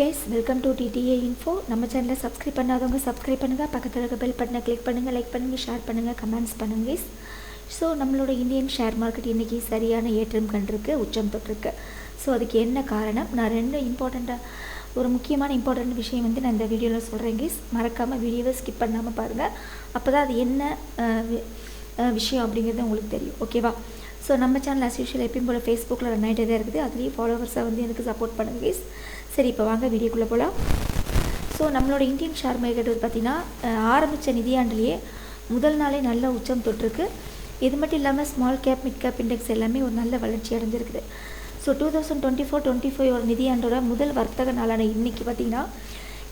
Welcome to TTA info நம்ம சேனலை subscribe பண்ணாதவங்க சப்ஸ்கிரைப் பண்ணுங்கள் பக்கத்தில் இருக்க பெல் பட்டனை கிளிக் பண்ணுங்கள் லைக் பண்ணுங்கள் ஷேர் பண்ணுங்கள் கமெண்ட்ஸ் பண்ணுங்கள் ஸோ நம்மளோட இந்தியன் ஷேர் மார்க்கெட் இன்றைக்கி சரியான ஏற்றம் கண்டிருக்கு உச்சம் தொட்டிருக்கு. ஸோ அதுக்கு என்ன காரணம்? நான் ரெண்டு இம்பார்ட்டண்ட்டாக ஒரு முக்கியமான இம்பார்ட்டண்ட் விஷயம் வந்து நான் இந்த வீடியோவில் சொல்கிறேன் கேஸ் மறக்காமல் வீடியோவை ஸ்கிப் பண்ணாமல் பாருங்கள் அப்போ தான் அது என்ன வி- விஷயம் அப்படிங்கிறது உங்களுக்கு தெரியும். ஓகேவா ஸோ நம்ம சேனல் அஸ் யூஷுவல் எப்பயும் போல் ஃபேஸ்புக்கில் ரன் ஆகிட்டே தான் இருக்குது. அதுலேயும் ஃபாலோவர்ஸை வந்து எனக்கு சப்போர்ட் பண்ணுங்க கேஸ் சரி இப்போ வாங்க வீடியோக்குள்ளே போகலாம் ஸோ நம்மளோட இந்தியன் ஷேர் மார்க்கெட் வந்து பார்த்திங்கன்னா ஆரம்பித்த நிதியாண்டுலேயே முதல் நாளே நல்ல உச்சம் தொட்டிருக்கு. இது மட்டும் இல்லாமல் small cap mid cap index எல்லாமே ஒரு நல்ல வளர்ச்சி அடைஞ்சிருக்குது. So two thousand twenty four twenty five ஒரு நிதியாண்டோட முதல் வர்த்தக நாளான இன்னைக்கு பார்த்திங்கன்னா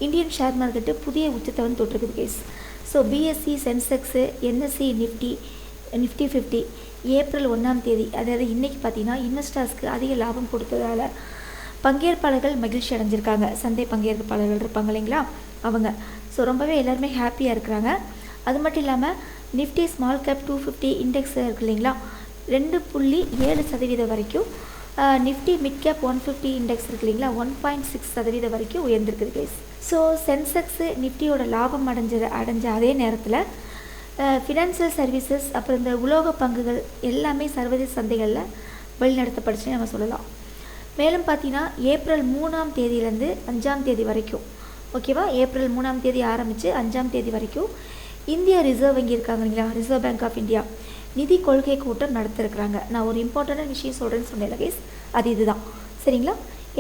இந்தியன் ஷேர் மார்க்கெட்டு புதிய உச்சத்தை வந்து தொட்டிருக்குது guys so BSE Sensex NSE Nifty Nifty fifty April ஒன்றாம் தேதி அதாவது இன்றைக்கி பார்த்தீங்கன்னா இன்வெஸ்டர்ஸ்க்கு அதிக லாபம் கொடுத்ததால பங்கேற்பாளர்கள் மகிழ்ச்சி அடைஞ்சிருக்காங்க. சந்தை பங்கேற்பாளர்கள் இருப்பாங்க இல்லைங்களா? அவங்க. ஸோ ரொம்பவே எல்லாருமே ஹாப்பியாக இருக்கிறாங்க. அது மட்டும் இல்லாமல் Nifty small cap two fifty index இருக்கு இல்லைங்களா? ரெண்டு புள்ளி ஏழு சதவீதம் வரைக்கும் Nifty mid cap one fifty index இருக்கு இல்லைங்களா? ஒன் பாயிண்ட் சிக்ஸ் சதவீதம் வரைக்கும் உயர்ந்திருக்குது கேஸ் ஸோ சென்செக்ஸு நிஃப்டியோட லாபம் அடைஞ்சது அடைஞ்ச அதே நேரத்தில் ஃபினான்சியல் சர்வீசஸ் அப்புறம் இந்த உலோக பங்குகள் எல்லாமே சர்வதேச சந்தைகளில் வழிநடத்தப்படுச்சுன்னு நம்ம சொல்லலாம். மேலும் பார்த்தீங்கன்னா ஏப்ரல் மூணாம் தேதியிலேருந்து அஞ்சாம் தேதி வரைக்கும் ஓகேவா? ஏப்ரல் மூணாம் தேதி ஆரம்பித்து அஞ்சாம் தேதி வரைக்கும் இந்திய ரிசர்வ் வங்கி இருக்காங்க இல்லைங்களா? ரிசர்வ் பேங்க் ஆஃப் இந்தியா நிதி கொள்கை கூட்டம் நடத்திருக்கிறாங்க. நான் ஒரு இம்பார்ட்டண்டான விஷயம் சொல்கிறேன்னு சொன்னேன் கேஸ் அது இதுதான். சரிங்களா?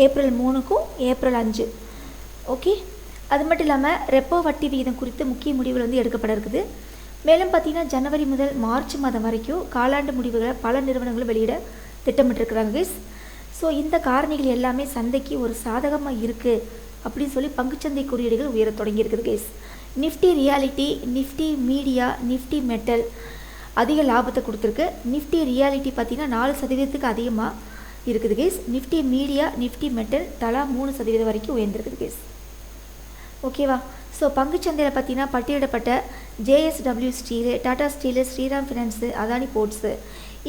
ஏப்ரல் மூணுக்கும் ஏப்ரல் அஞ்சு. ஓகே? அது மட்டும் இல்லாமல் ரெப்போ வட்டி விகிதம் குறித்து முக்கிய முடிவுகள் வந்து எடுக்கப்பட இருக்குது. மேலும் பார்த்தீங்கன்னா ஜனவரி முதல் மார்ச் மாதம் வரைக்கும் காலாண்டு முடிவுகளை பல நிறுவனங்களும் வெளியிட திட்டமிட்டிருக்கிறாங்க கைஸ் ஸோ இந்த காரணிகள் எல்லாமே சந்தைக்கு ஒரு சாதகமாக இருக்குது அப்படின்னு சொல்லி பங்குச்சந்தை குறியீடுகள் உயரத் தொடங்கியிருக்குது guys Nifty realty Nifty media Nifty metal அதிக லாபத்தை கொடுத்துருக்கு. நிஃப்டி ரியாலிட்டி பார்த்தீங்கன்னா நாலு சதவீதத்துக்கு அதிகமாக இருக்குது guys Nifty media Nifty metal தலா மூணு சதவீதம் வரைக்கும் உயர்ந்திருக்குது கேஸ் ஓகேவா ஸோ பங்குச்சந்தையில் பார்த்தீங்கன்னா பட்டியலிடப்பட்ட JSW steel Tata steel Shriram finance Adani ports.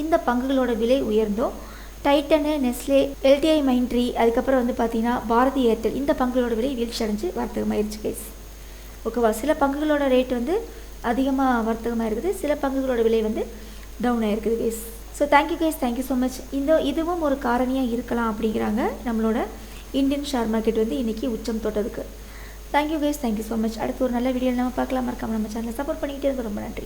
இந்த பங்குகளோட விலை உயர்ந்தும். டைட்டனு நெஸ்லே எல்டிஐ மைண்ட்ரி அதுக்கப்புறம் வந்து பார்த்தீங்கன்னா பாரதி ஏர்டெல். இந்த பங்குகளோட விலை வீழ்ச்சி அடைஞ்சு வர்த்தகமாயிருச்சு கேஸ் ஓகேவா? சில பங்குகளோட ரேட் வந்து அதிகமாக வர்த்தகமாக இருக்குது சில பங்குகளோட விலை வந்து டவுன் ஆகிருக்குது guys so thank you guys thank you so much இந்த இதுவும் ஒரு காரணியாக இருக்கலாம் அப்படிங்கிறாங்க நம்மளோட இந்தியன் ஷேர் மார்க்கெட் வந்து இன்றைக்கி உச்சம் தொட்டதுக்கு. Thank you guys thank you so much அடுத்து ஒரு நல்ல வீடியோ நம்ம பார்க்கலாம். மறக்காம நம்ம சேனலை சப்போர்ட் பண்ணிக்கிட்டே இருந்து ரொம்ப நன்றி.